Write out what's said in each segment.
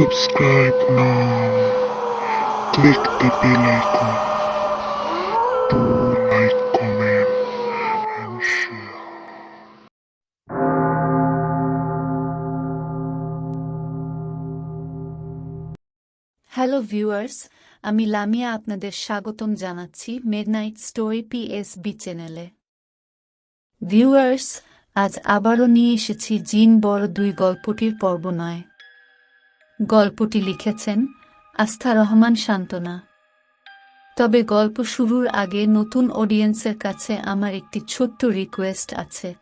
Subscribe now. Click the bell icon to like, comment, and share. Hello viewers আমি লামিয়া আপনাদের স্বাগতম জানাচ্ছি midnight story PSB চ্যানেলে viewers আজ আবারও নিয়ে এসেছি জিন বড় দুই গল্পটির পর্ব নয় গল্পটি লিখেছেন আস্থা রহমান শান্তনা তবে গল্প শুরুর আগে নতুন অডিয়েন্সের কাছে আমার একটি ছোট্ট রিকোয়েস্ট আছে।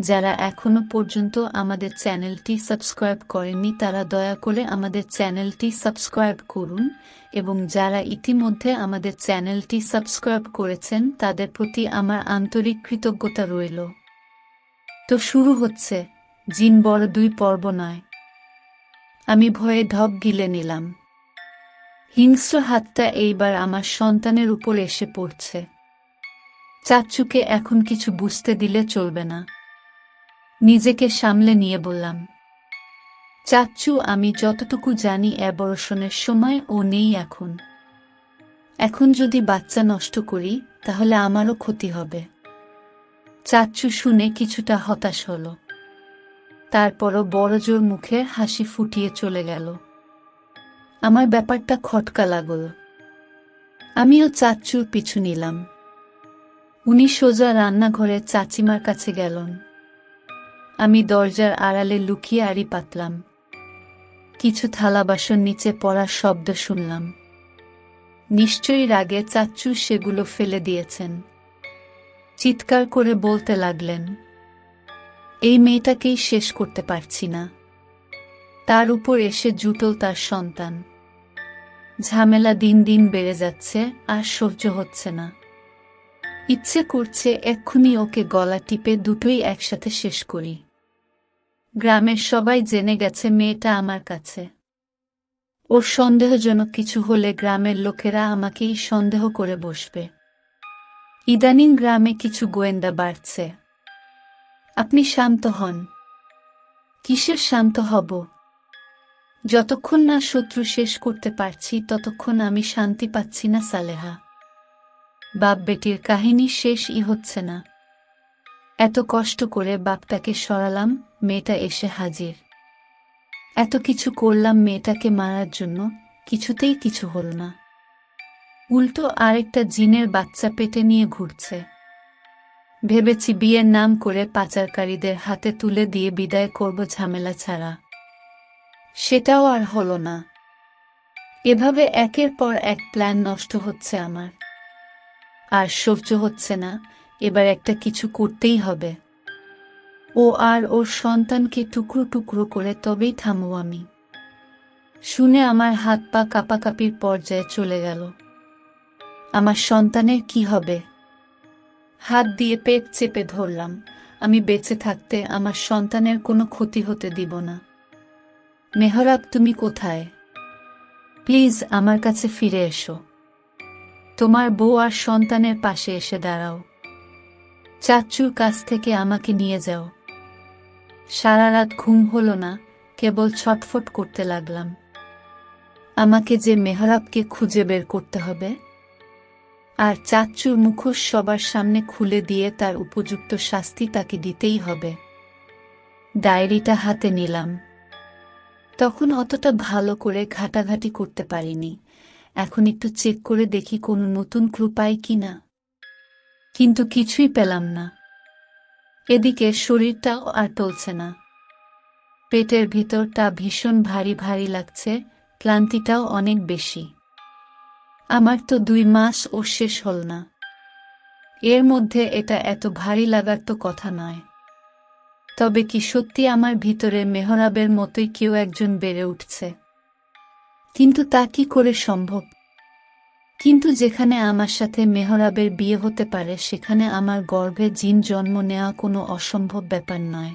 যারা এখনও পর্যন্ত আমাদের চ্যানেলটি সাবস্ক্রাইব করেননি, তারা দয়া করে আমাদের চ্যানেলটি সাবস্ক্রাইব করুন এবং যারা ইতিমধ্যে আমাদের চ্যানেলটি সাবস্ক্রাইব করেছেন, তাদের প্রতি আমার আন্তরিক কৃতজ্ঞতা রইল। তো শুরু হচ্ছে জিন বড় দুই পর্ব নয়। আমি ভয়ে ধপ গিলে নিলাম। হিংস্র হাতটা এইবার আমার সন্তানের উপর এসে পড়ছে। চাচ্চুকে এখন কিছু বুঝতে দিলে চলবে না। নিজেকে সামলে নিয়ে বললাম চাচ্চু আমি যতটুকু জানি অ্যাবর্ষণের সময় ও নেই এখন। এখন যদি বাচ্চা নষ্ট করি, তাহলে আমারও ক্ষতি হবে। চাচ্চু শুনে কিছুটা হতাশ হলো। তারপরও বড়জোর মুখে হাসি ফুটিয়ে চলে গেল। আমার ব্যাপারটা খটকা লাগল। আমিও চাচ্চুর পিছু নিলাম। উনি সোজা রান্নাঘরে চাচিমার কাছে গেলেন। আমি দরজার আড়ালে লুকিয়ে আড়ি পাতলাম। কিছু থালা বাসন নিচে পড়ার শব্দ শুনলাম। নিশ্চয়ই রাগে চাচ্চু সেগুলো ফেলে দিয়েছেন। চিৎকার করে বলতে লাগলেন এই মেয়েটাকেই শেষ করতে পারছি না। তার উপর এসে জুটল তার সন্তান। ঝামেলা দিন দিন বেড়ে যাচ্ছে আর সহ্য হচ্ছে না। ইচ্ছে করছে এক্ষুনি ওকে গলা টিপে দুটোই একসাথে শেষ করি। গ্রামের সবাই জেনে গেছে মেয়েটা আমার কাছে। ওর সন্দেহজনক কিছু হলে গ্রামের লোকেরা আমাকেই সন্দেহ করে বসবে। ইদানিং গ্রামে কিছু গোয়েন্দা বাড়ছে। আপনি শান্ত হন। কিসের শান্ত হব? যতক্ষণ না শত্রু শেষ করতে পারছি, ততক্ষণ আমি শান্তি পাচ্ছি না সালেহা। বাপ বেটির কাহিনী শেষই হচ্ছে না। এত কষ্ট করে বাপটাকে সরালাম, মেয়েটা এসে হাজির। এত কিছু করলাম মেয়েটাকে মারার জন্য, কিছুতেই কিছু হল না। উল্টো আরেকটা জিনের বাচ্চা পেটে নিয়ে ঘুরছে। ভেবেছি বিয়ের নাম করে পাচারকারীদের হাতে তুলে দিয়ে বিদায় করব ঝামেলা ছাড়া। সেটাও আর হলো না। এভাবে একের পর এক প্ল্যান নষ্ট হচ্ছে আমার। আর সহ্য হচ্ছে না, এবার একটা কিছু করতেই হবে। ও আর ওর সন্তানকে টুকরো টুকরো করে তবেই থামব আমি। শুনে আমার হাত পা কাপাকাপির পর্যায়ে চলে গেল। আমার সন্তানের কি হবে? হাত দিয়ে পেট চেপে ধরলাম। আমি বেঁচে থাকতে আমার সন্তানের কোনো ক্ষতি হতে দিব না। মেহরাব, তুমি কোথায়? প্লিজ আমার কাছে ফিরে এসো। তোমার বউ আর সন্তানের পাশে এসে দাঁড়াও। চাচ্চুর কাছ থেকে আমাকে নিয়ে যাও। সারা রাত ঘুম হলো না, কেবল ছটফট করতে লাগলাম। আমাকে যে মেহরাবকে খুঁজে বের করতে হবে আর চাচ্চুর মুখোশ সবার সামনে খুলে দিয়ে তার উপযুক্ত শাস্তি তাকে দিতেই হবে। ডায়েরিটা হাতে নিলাম। তখন অতটা ভালো করে ঘাটাঘাটি করতে পারিনি। এখন একটু চেক করে দেখি কোনো নতুন ক্লু পাই কি না। কিন্তু কিছুই পেলাম না। এদিকে শরীরটাও আর টলছে না। পেটের ভিতরটা ভীষণ ভারী ভারী লাগছে, ক্লান্তিটাও অনেক বেশি। আমার তো দুই মাস ও শেষ হল না। এর মধ্যে এটা এত ভারী লাগার তো কথা নয়। তবে কি সত্যি আমার ভিতরে মেহরাবের মতোই কেউ একজন বেড়ে উঠছে? কিন্তু তা কি করে সম্ভব? কিন্তু যেখানে আমার সাথে মেহরাবের বিয়ে হতে পারে, সেখানে আমার গর্ভে জিন জন্ম নেওয়া কোনো অসম্ভব ব্যাপার নয়।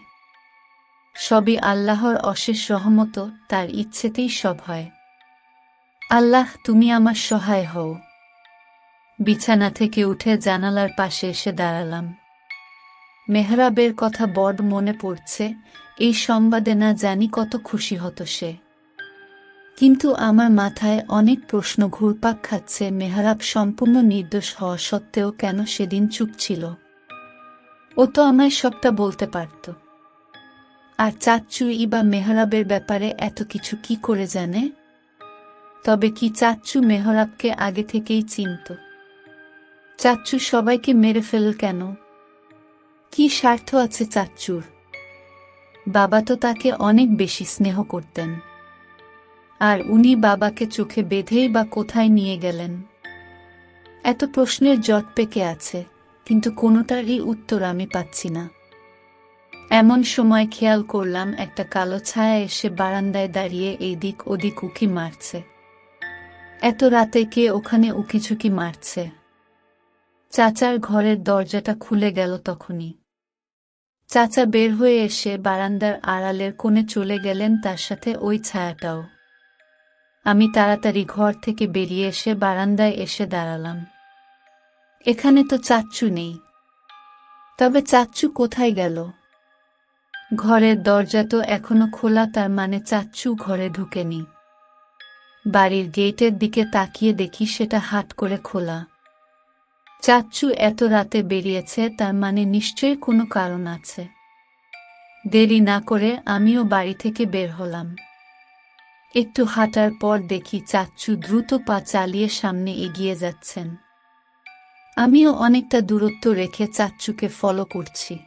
সবই আল্লাহর অশেষ রহমত, তার ইচ্ছেতেই সব হয়। আল্লাহ, তুমি আমার সহায় হও। বিছানা থেকে উঠে জানালার পাশে এসে দাঁড়ালাম। মেহরাবের কথা বড মনে পড়ছে, এই সংবাদে না জানি কত খুশি হতো সে। কিন্তু আমার মাথায় অনেক প্রশ্ন ঘুরপাক খাচ্ছে মেহরাব সম্পূর্ণ নির্দোষ হওয়া সত্ত্বেও কেন সেদিন চুপ ছিল? ও তো আমায় সবটা বলতে পারত। আর চাচ্চু ইবা মেহরাবের ব্যাপারে এত কিছু কি করে জানে? তবে কি চাচ্চু মেহরাবকে আগে থেকেই চিনত? চাচ্চু সবাইকে মেরে ফেল কেন? কি স্বার্থ আছে চাচ্চুর? বাবা তো তাকে অনেক বেশি স্নেহ করতেন। আর উনি বাবাকে চোখে বেঁধেই বা কোথায় নিয়ে গেলেন? এত প্রশ্নের জট পেকে আছে, কিন্তু কোনোটারই উত্তর আমি পাচ্ছি না। এমন সময় খেয়াল করলাম একটা কালো ছায়া এসে বারান্দায় দাঁড়িয়ে এই দিক ওদিক উকি মারছে। এত রাতে কে ওখানে উকিঝুঁকি মারছে? চাচার ঘরের দরজাটা খুলে গেল তখনই। চাচা বের হয়ে এসে বারান্দার আড়ালের কোণে চলে গেলেন তার সাথে ওই ছায়াটাও। আমি তাড়াতাড়ি ঘর থেকে বেরিয়ে এসে বারান্দায় এসে দাঁড়ালাম। এখানে তো চাচ্চু নেই। তবে চাচ্চু কোথায় গেল? ঘরের দরজা তো এখনও খোলা, তার মানে চাচ্চু ঘরে ঢুকেনি। বাড়ির গেটের দিকে তাকিয়ে দেখি সেটা হাট করে খোলা। চাচ্চু এত রাতে বেরিয়েছে, তার মানে নিশ্চয়ই কোনো কারণ আছে। দেরি না করে আমিও বাড়ি থেকে বের হলাম। একটু হাঁটার পর দেখি চাচ্চু দ্রুত পা চালিয়ে সামনে এগিয়ে যাচ্ছেন। আমিও অনেকটা দূরত্ব রেখে চাচ্চুকে ফলো করছি।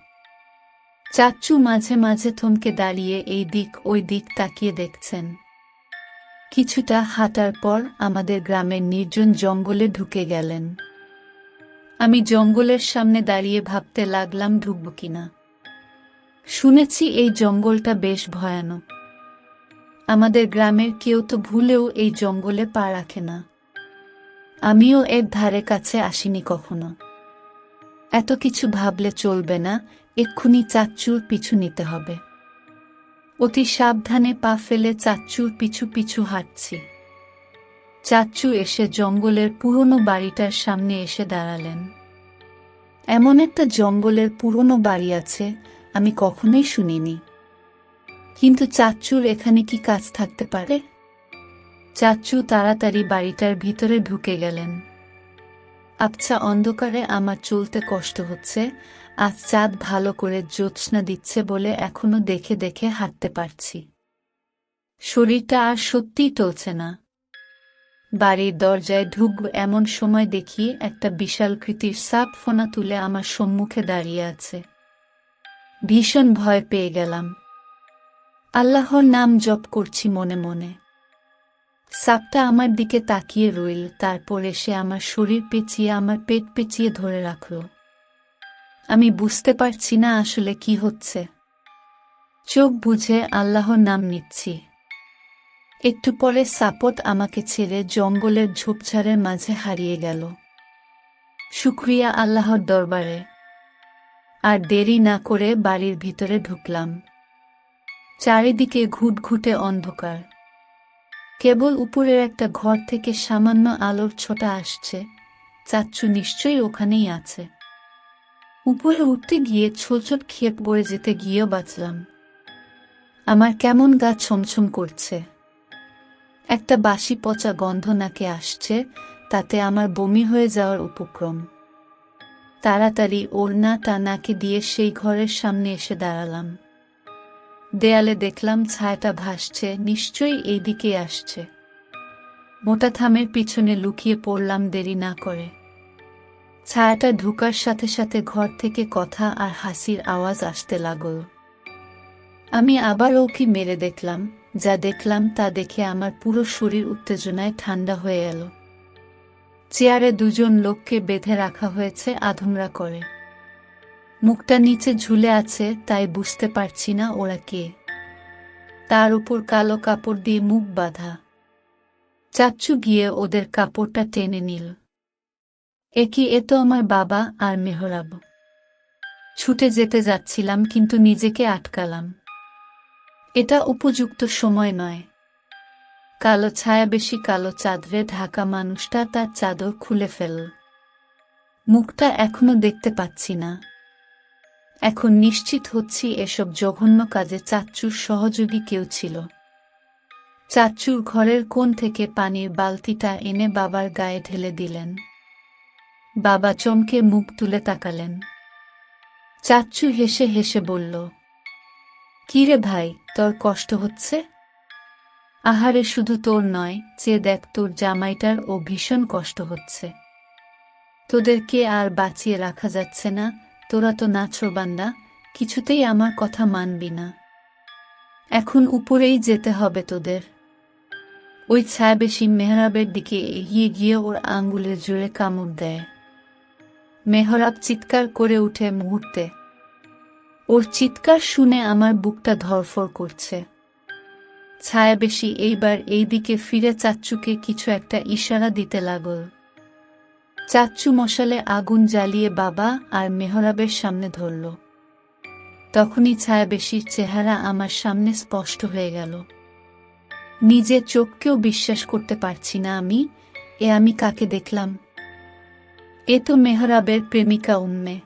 চাচ্চু মাঝে মাঝে থমকে দাঁড়িয়ে এই দিক ওই দিক তাকিয়ে দেখছেন। কিছুটা হাঁটার পর আমাদের গ্রামের নির্জন জঙ্গলে ঢুকে গেলেন। আমি জঙ্গলের সামনে দাঁড়িয়ে ভাবতে লাগলাম, ঢুকব কিনা? শুনেছি এই জঙ্গলটা বেশ ভয়ানক। আমাদের গ্রামের কেউ তো ভুলেও এই জঙ্গলে পা রাখে না। আমিও এর ধারে কাছে আসিনি কখনো। এত কিছু ভাবলে চলবে না, এক্ষুনি চাচ্চুর পিছু নিতে হবে। অতি সাবধানে পা ফেলে চাচ্চুর পিছু পিছু হাঁটছি। চাচ্চু এসে জঙ্গলের পুরনো বাড়িটার সামনে এসে দাঁড়ালেন। এমন একটা জঙ্গলের পুরনো বাড়ি আছে, আমি কখনোই শুনিনি। কিন্তু চাচ্চুর এখানে কি কাজ থাকতে পারে? চাচ্চু তাড়াতাড়ি বাড়িটার ভিতরে ঢুকে গেলেন। আবছা অন্ধকারে আমার চলতে কষ্ট হচ্ছে আজ চাঁদ ভালো করে জ্যোৎস্না দিচ্ছে বলে এখনও দেখে দেখে হাঁটতে পারছি। শরীরটা আর সত্যিই টলছে না। বাড়ির দরজায় ঢুকব এমন সময় দেখি একটা বিশাল কৃতির সাপ ফোনা তুলে আমার সম্মুখে দাঁড়িয়ে আছে। ভীষণ ভয় পেয়ে গেলাম। আল্লাহর নাম জপ করছি মনে মনে। সাপটা আমার দিকে তাকিয়ে রইল, তারপর এসে আমার শরীর পেঁচিয়ে আমার পেট পেঁচিয়ে ধরে রাখল। আমি বুঝতে পারছি না আসলে কি হচ্ছে। চোখ বুঝে আল্লাহর নাম নিচ্ছি। একটু পরে সাপট আমাকে ছেড়ে জঙ্গলের ঝোপঝাড়ের মাঝে হারিয়ে গেল। শুক্রিয়া আল্লাহর দরবারে। আর দেরি না করে বাড়ির ভিতরে ঢুকলাম। চারিদিকে ঘুটঘুটে অন্ধকার। কেবল উপরের একটা ঘর থেকে সামান্য আলোর ছোটা আসছে। চাচ্চু নিশ্চয়ই ওখানেই আছে। উপরে উঠতে গিয়ে ছোট খেপ পড়ে যেতে গিয়েও বাঁচলাম। আমার কেমন গা ছমছম করছে। একটা বাসি পচা গন্ধ নাকে আসছে, তাতে আমার বমি হয়ে যাওয়ার উপক্রম। তাড়াতাড়ি ওড়না তা নাকে দিয়ে সেই ঘরের সামনে এসে দাঁড়ালাম। দেয়ালে দেখলাম ছায়াটা ভাসছে, নিশ্চয়ই এইদিকে আসছে। মোটা থামের পিছনে লুকিয়ে পড়লাম দেরি না করে। ছায়াটা ঢুকার সাথে সাথে ঘর থেকে কথা আর হাসির আওয়াজ আসতে লাগল। আমি আবার ওকে মেরে দেখলাম, যা দেখলাম তা দেখে আমার পুরো শরীর উত্তেজনায় ঠান্ডা হয়ে এলো। চেয়ারে দুজন লোককে বেঁধে রাখা হয়েছে আধুমরা করে। মুখটা নিচে ঝুলে আছে, তাই বুঝতে পারছি না ওরা কে। তার উপর কালো কাপড় দিয়ে মুখ বাঁধা। চাচ্চু গিয়ে ওদের কাপড়টা টেনে নিল। এ কি এ তো আমার বাবা আর মেহরাব। ছুটে যেতে যাচ্ছিলাম কিন্তু নিজেকে আটকালাম। এটা উপযুক্ত সময় নয়। কালো ছায়া বেশি কালো চাদরে ঢাকা মানুষটা তার চাদর খুলে ফেলল মুখটা এখনও দেখতে পাচ্ছি না। এখন নিশ্চিত হচ্ছি এসব জঘন্য কাজে চাচ্চুর সহযোগী কেউ ছিল। চাচ্চুর ঘরের কোণ থেকে পানির বালতিটা এনে বাবার গায়ে ঢেলে দিলেন। বাবা চমকে মুখ তুলে তাকালেন। চাচ্চু হেসে হেসে বলল, কিরে ভাই, তোর কষ্ট হচ্ছে? আহারে, শুধু তোর নয় চেয়ে দেখ তোর জামাইটার ও ভীষণ কষ্ট হচ্ছে। তোদেরকে আর বাঁচিয়ে রাখা যাচ্ছে না, তোরা তো নাচরবান্দা কিছুতেই আমার কথা মানবি না। এখন উপরেই যেতে হবে তোদের। ওই ছায়াবেশি মেহরাবের দিকে এগিয়ে গিয়ে ওর আঙ্গুলের জুড়ে কামড় দেয়। মেহরাব চিৎকার করে উঠে মুহূর্তে। ওর চিৎকার শুনে আমার বুকটা ধরফর করছে। ছায়া ছায়াবেশি এইবার এই দিকে ফিরে চাচ্চুকে কিছু একটা ইশারা দিতে লাগল। চাচ্চু মশালে আগুন জ্বালিয়ে বাবা আর মেহরাবের সামনে ধরল। তখনই ছায়া ছায়াবেশির চেহারা আমার সামনে স্পষ্ট হয়ে গেল। নিজের চোখকেও বিশ্বাস করতে পারছি না আমি, এ আমি কাকে দেখলাম? এ তো মেহরাবের প্রেমিকা উম্মে।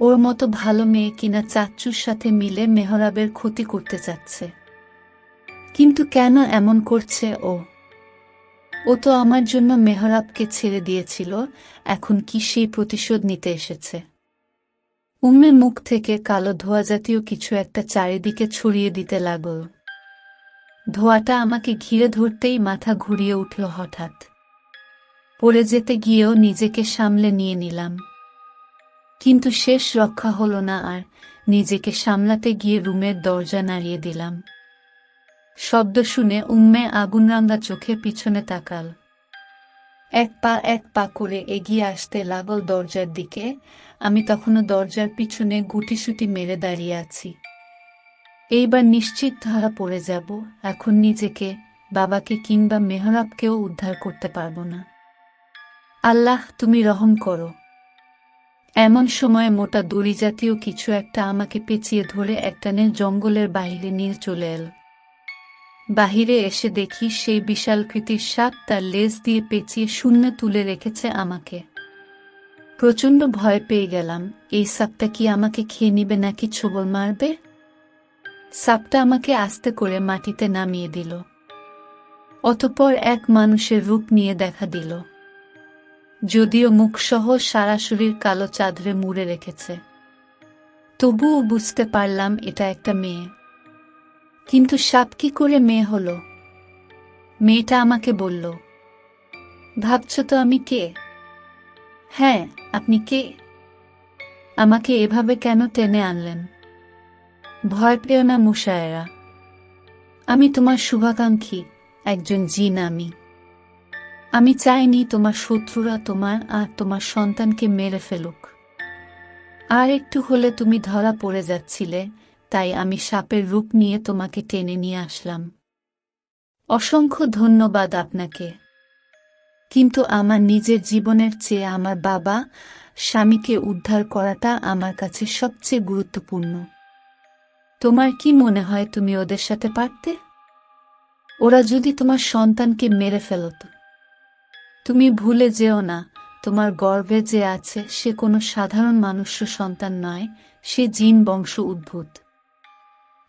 ওর মতো ভালো মেয়ে কিনা চাচ্চুর সাথে মিলে মেহরাবের ক্ষতি করতে চাচ্ছে। কিন্তু কেন এমন করছে ও? ও তো আমার জন্য মেহরাবকে ছেড়ে দিয়েছিল, এখন কি সেই প্রতিশোধ নিতে এসেছে? উম্মের মুখ থেকে কালো ধোয়া জাতীয় কিছু একটা চারিদিকে ছড়িয়ে দিতে লাগল। ধোয়াটা আমাকে ঘিরে ধরতেই মাথা ঘুরিয়ে উঠল হঠাৎ। পড়ে যেতে গিয়েও নিজেকে সামলে নিয়ে নিলাম। কিন্তু শেষ রক্ষা হলো না আর নিজেকে সামলাতে গিয়ে রুমের দরজা নাড়িয়ে দিলাম। শব্দ শুনে উম্মে আগুন আগুনরাঙ্গা চোখে পিছনে তাকাল। এক পা এক পা করে এগিয়ে আসতে লাগল দরজার দিকে। আমি তখনও দরজার পিছনে গুটিসুটি মেরে দাঁড়িয়ে আছি। এইবার নিশ্চিত ধরা পড়ে যাব। এখন নিজেকে, বাবাকে কিংবা মেহরাবকেও উদ্ধার করতে পারব না। আল্লাহ, তুমি রহম করো। এমন সময় মোটা দড়ি জাতীয় কিছু একটা আমাকে পেঁচিয়ে ধরে একটানে জঙ্গলের বাহিরে নিয়ে চলে এল। বাহিরে এসে দেখি সেই বিশালকৃতির সাপ তার লেজ দিয়ে পেঁচিয়ে শূন্য তুলে রেখেছে আমাকে। প্রচণ্ড ভয় পেয়ে গেলাম, এই সাপটা কি আমাকে খেয়ে নিবে নাকি ছোবল মারবে? সাপটা আমাকে আস্তে করে মাটিতে নামিয়ে দিল। অতপর এক মানুষের রূপ নিয়ে দেখা দিল। যদিও মুখসহ সারা শরীর কালো চাদরে মুড়ে রেখেছে। তবুও বুঝতে পারলাম এটা একটা মেয়ে। কিন্তু সাপ কি করে মেয়ে হলো? মেয়েটা আমাকে বলল, ভাবছ তো আমি কে? হ্যাঁ আপনি কে? আমাকে এভাবে কেন টেনে আনলেন? ভয় পেও না মুশায়েরা। আমি তোমার শুভাকাঙ্ক্ষী, একজন জিন আমি। আমি চাইনি তোমার শত্রুরা তোমার আর তোমার সন্তানকে মেরে ফেলুক। আর একটু হলে তুমি ধরা পড়ে যাচ্ছিলে, তাই আমি সাপের রূপ নিয়ে তোমাকে টেনে নিয়ে আসলাম। অসংখ্য ধন্যবাদ আপনাকে। কিন্তু আমার নিজের জীবনের চেয়ে আমার বাবা, স্বামীকে উদ্ধার করাটা আমার কাছে সবচেয়ে গুরুত্বপূর্ণ। তোমার কি মনে হয় তুমি ওদের সাথে পারতে? ওরা যদি তোমার সন্তানকে মেরে ফেলত তুমি ভুলে যেও না, তোমার গর্ভে যে আছে সে কোনো সাধারণ মানুষ্য সন্তান নয়, সে জিন বংশ উদ্ভূত।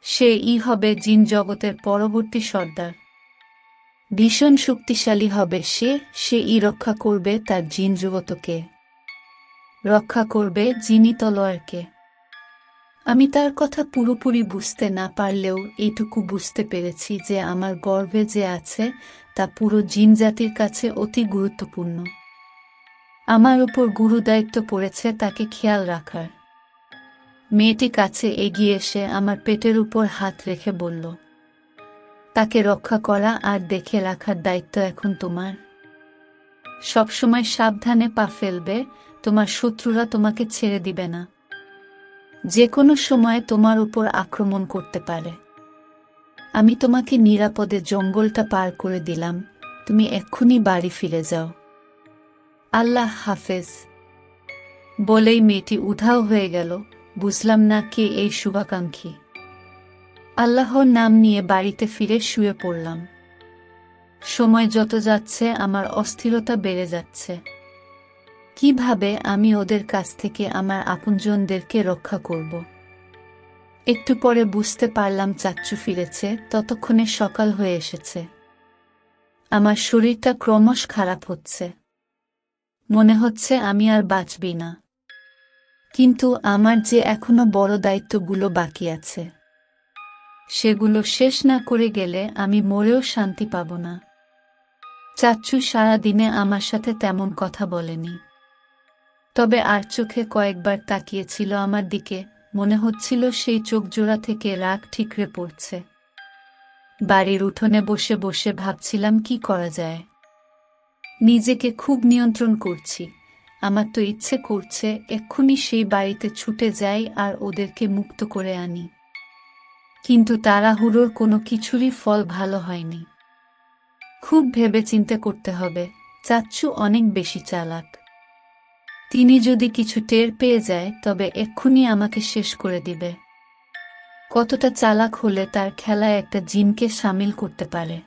সে ই হবে জিন জগতের পরবর্তী সর্দার। ভীষণ শক্তিশালী হবে সে সে ই রক্ষা করবে তার জিন জগতকে। রক্ষা করবে জিনি তলোয়ারকে আমি তার কথা পুরোপুরি বুঝতে না পারলেও এইটুকু বুঝতে পেরেছি যে আমার গর্ভে যে আছে, তা পুরো জিন জাতির কাছে অতি গুরুত্বপূর্ণ। আমার উপর গুরু দায়িত্ব পড়েছে তাকে খেয়াল রাখার। মেয়েটি কাছে এগিয়ে এসে আমার পেটের উপর হাত রেখে বলল, তাকে রক্ষা করা আর দেখে রাখার দায়িত্ব এখন তোমার। সবসময় সাবধানে পা ফেলবে, তোমার শত্রুরা তোমাকে ছেড়ে দিবে না। যে কোনো সময় তোমার উপর আক্রমণ করতে পারে। আমি তোমাকে নিরাপদে জঙ্গলটা পার করে দিলাম, তুমি এক্ষুনি বাড়ি ফিরে যাও। আল্লাহ হাফেজ। বলেই মেয়েটি উধাও হয়ে গেল, বুঝলাম না কে এই শুভাকাঙ্ক্ষী। আল্লাহর নাম নিয়ে বাড়িতে ফিরে শুয়ে পড়লাম। সময় যত যাচ্ছে, আমার অস্থিরতা বেড়ে যাচ্ছে। কীভাবে আমি ওদের কাছ থেকে আমার আপনজনদেরকে রক্ষা করব? একটু পরে বুঝতে পারলাম চাচ্চু ফিরেছে, ততক্ষণে সকাল হয়ে এসেছে। আমার শরীরটা ক্রমশ খারাপ হচ্ছে। মনে হচ্ছে আমি আর বাঁচবি না। কিন্তু আমার যে এখনও বড় দায়িত্বগুলো বাকি আছে, সেগুলো শেষ না করে গেলে আমি মরেও শান্তি পাব না। চাচ্চু সারা দিনে আমার সাথে তেমন কথা বলেনি। তবে আর চোখে কয়েকবার তাকিয়েছিল আমার দিকে, মনে হচ্ছিল সেই চোখ জোড়া থেকে রাগ ঠিকরে পড়ছে। বাড়ির উঠোনে বসে বসে ভাবছিলাম কি করা যায়। নিজেকে খুব নিয়ন্ত্রণ করছি। আমার তো ইচ্ছে করছে এক্ষুনি সেই বাড়িতে ছুটে যাই আর ওদেরকে মুক্ত করে আনি। কিন্তু তাড়াহুড়োর কোনো কিছুরই ফল ভালো হয়নি। খুব ভেবে চিন্তে করতে হবে চাচ্ছু অনেক বেশি চালাক। তিনি যদি কিছু টের পেয়ে যায়, তবে এক্ষুনি আমাকে শেষ করে দিবে। কতটা চালাক হলে তার খেলায় একটা জিনকে সামিল করতে পারে।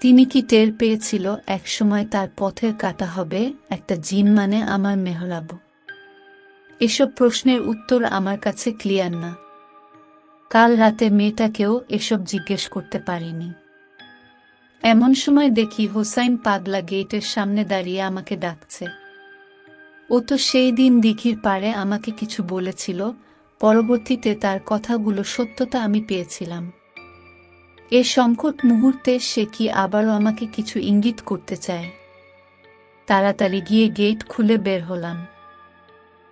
তিনি কি টের পেয়েছিল, একসময় তার পথের কাটা হবে একটা জিন মানে আমার মেহরাব। এসব প্রশ্নের উত্তর আমার কাছে ক্লিয়ার না। কাল রাতে মেয়েটাকেও এসব জিজ্ঞেস করতে পারিনি। এমন সময় দেখি হোসাইন পাগলা গেটের সামনে দাঁড়িয়ে আমাকে ডাকছে। ও তো সেই দিন দিঘির পারে আমাকে কিছু বলেছিল, পরবর্তীতে তার কথাগুলো সত্যতা আমি পেয়েছিলাম। এ সংকট মুহূর্তে সে কি আবারও আমাকে কিছু ইঙ্গিত করতে চায়? তাড়াতাড়ি গিয়ে গেট খুলে বের হলাম।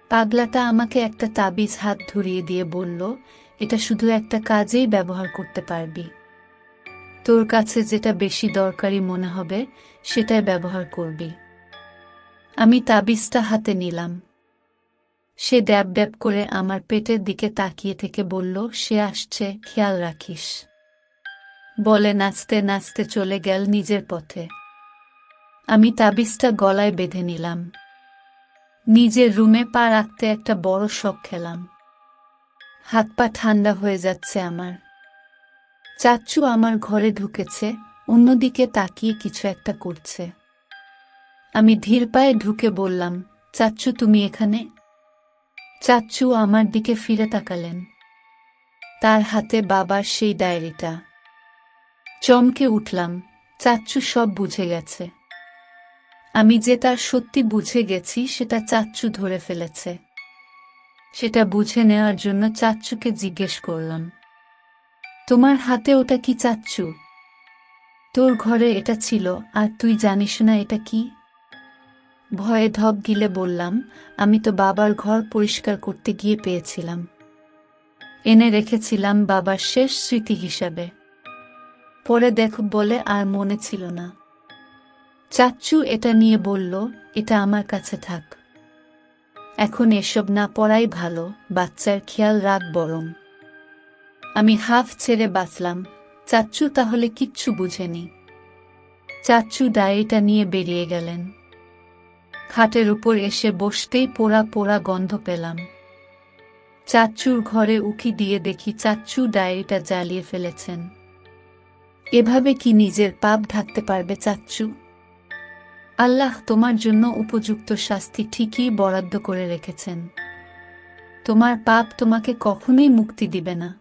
পাগলাটা আমাকে একটা তাবিজ হাত ধরিয়ে দিয়ে বলল, এটা শুধু একটা কাজেই ব্যবহার করতে পারবি। তোর কাছে যেটা বেশি দরকারি মনে হবে, সেটাই ব্যবহার করবি। আমি তাবিজটা হাতে নিলাম। সে ড্যাব ড্যাব করে আমার পেটের দিকে তাকিয়ে থেকে বলল, সে আসছে, খেয়াল রাখিস। বলে নাচতে নাচতে চলে গেল নিজের পথে। আমি তাবিজটা গলায় বেঁধে নিলাম। নিজের রুমে পা রাখতে একটা বড় শখ খেলাম। হাত পা ঠান্ডা হয়ে যাচ্ছে আমার। চাচ্চু আমার ঘরে ঢুকেছে, অন্যদিকে তাকিয়ে কিছু একটা করছে। আমি ধীর পায়ে ঢুকে বললাম, চাচ্চু, তুমি এখানে? চাচ্চু আমার দিকে ফিরে তাকালেন। তার হাতে বাবার সেই ডায়েরিটা। চমকে উঠলাম, চাচ্চু, সব বুঝে গেছে। আমি যে তার সত্যি বুঝে গেছি, সেটা চাচ্চু ধরে ফেলেছে। সেটা বুঝে নেওয়ার জন্য চাচ্চুকে জিজ্ঞেস করলাম, তোমার হাতে ওটা কি চাচ্চু? তোর ঘরে এটা ছিল, আর তুই জানিস না এটা কি? ভয়ে ধপ গিলে বললাম, আমি তো বাবার ঘর পরিষ্কার করতে গিয়ে পেয়েছিলাম। এনে রেখেছিলাম বাবার শেষ স্মৃতি হিসাবে। পরে দেখ বলে আর মনে ছিল না। চাচ্চু এটা নিয়ে বলল, এটা আমার কাছে থাক। এখন এসব না পড়াই ভালো, বাচ্চার খেয়াল রাখ বরং। আমি হাফ ছেড়ে বাঁচলাম। চাচ্চু তাহলে কিচ্ছু বুঝেনি। চাচ্চু ডায়েরিটা নিয়ে বেরিয়ে গেলেন। খাটের উপর এসে বসতেই পোড়া পোড়া গন্ধ পেলাম। চাচ্চুর ঘরে উকি দিয়ে দেখি চাচ্চু ডায়েরিটা জ্বালিয়ে ফেলেছেন। এভাবে কি নিজের পাপ ঢাকতে পারবে চাচ্চু আল্লাহ তোমার জন্য উপযুক্ত শাস্তি ঠিকই বরাদ্দ করে রেখেছেন। তোমার পাপ তোমাকে কখনোই মুক্তি দিবে না।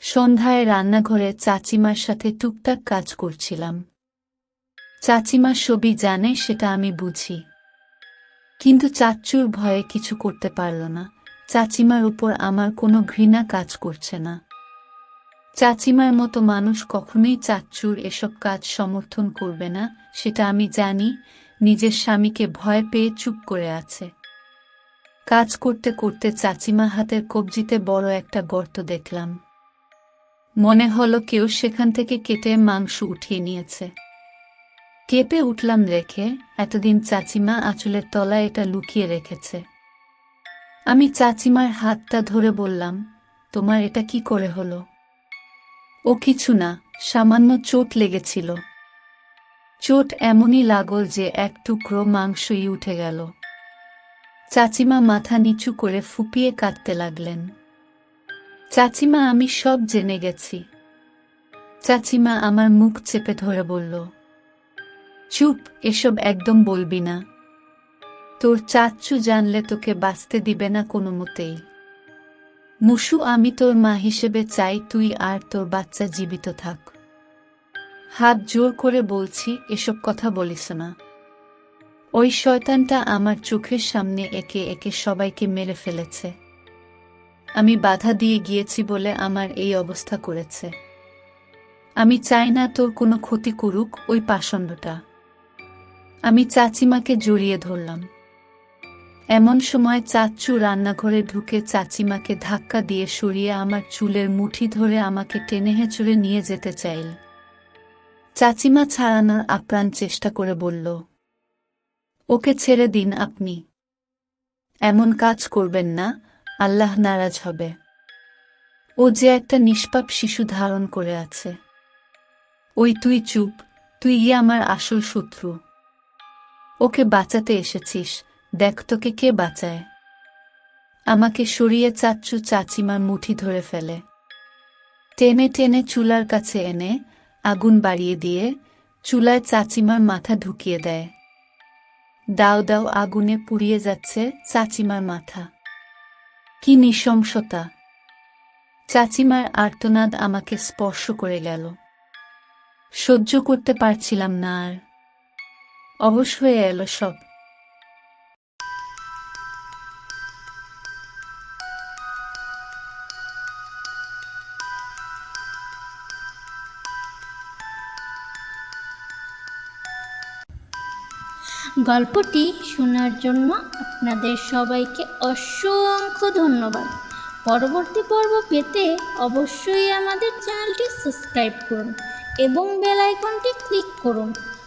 সন্ধ্যায় রান্নাঘরে চাচিমার সাথে টুকটাক কাজ করছিলাম। চাচিমা সবই জানে, সেটা আমি বুঝি। কিন্তু চাচ্চুর ভয়ে কিছু করতে পারল না। চাচিমার উপর আমার কোনো ঘৃণা কাজ করছে না। চাচিমার মতো মানুষ কখনোই চাচ্চুর এসব কাজ সমর্থন করবে না, সেটা আমি জানি, নিজের স্বামীকে ভয় পেয়ে চুপ করে আছে। কাজ করতে করতে চাচিমা হাতের কবজিতে বড় একটা গর্ত দেখলাম। মনে হলো কেউ সেখান থেকে কেটে মাংস উঠিয়ে নিয়েছে। কেঁপে উঠলাম রেখে, এতদিন চাচিমা আঁচলের তলায় এটা লুকিয়ে রেখেছে। আমি চাচিমার হাতটা ধরে বললাম, তোমার এটা কি করে হলো? ও কিছু না, সামান্য চোট লেগেছিল। চোট এমনই লাগল যে এক টুকরো মাংসই উঠে গেল। চাচিমা মাথা নিচু করে ফুপিয়ে কাঁদতে লাগলেন। চাচিমা, আমি সব জেনে গেছি। চাচিমা আমার মুখ চেপে ধরে বলল চুপ, এসব একদম বলবি না। তোর চাচ্চু জানলে তোকে বাঁচতে দিবে না কোনো মতেই। মুসু, আমি তোর মা হিসেবে চাই তুই আর তোর বাচ্চা জীবিত থাক। হাত জোর করে বলছি, এসব কথা বলিস না। ওই শয়তানটা আমার চোখের সামনে একে একে সবাইকে মেরে ফেলেছে। আমি বাধা দিয়ে গিয়েছি বলে আমার এই অবস্থা করেছে। আমি চাই না তোর কোনো ক্ষতি করুক ওই পাষণ্ডটা। আমি চাচিমাকে জড়িয়ে ধরলাম। এমন সময় চাচ্চু রান্নাঘরে ঢুকে চাচিমাকে ধাক্কা দিয়ে সরিয়ে আমার চুলের মুঠি ধরে আমাকে টেনে হেঁচড়ে নিয়ে যেতে চাইল। চাচিমা ছাড়ানোর আপ্রাণ চেষ্টা করে বলল, ওকে ছেড়ে দিন আপনি। এমন কাজ করবেন না, আল্লাহ নারাজ হবে। ও যে একটা নিষ্পাপ শিশু ধারণ করে আছে। ওই তুই চুপ তুই আমার আসল শত্রু। ওকে বাঁচাতে এসেছিস। দেখ তোকে কে বাঁচায়। আমাকে সরিয়ে চাচ্চু চাচিমার মুঠি ধরে ফেলে। টেনে টেনে চুলার কাছে এনে আগুন বাড়িয়ে দিয়ে চুলায় চাচিমার মাথা ঢুকিয়ে দেয়। দাও দাও, আগুনে পুড়িয়ে যাচ্ছে চাচিমার মাথা। কি নৃশংসতা। চাচিমার আর্তনাদ আমাকে স্পর্শ করে গেল। সহ্য করতে পারছিলাম না আর। অবশ হয়ে এলো সব। গল্পটি শোনার জন্য আপনাদের সবাইকে অসংখ্য ধন্যবাদ। পরবর্তী পর্ব পেতে অবশ্যই আমাদের চ্যানেলটি সাবস্ক্রাইব করুন এবং বেল আইকনটি ক্লিক করুন।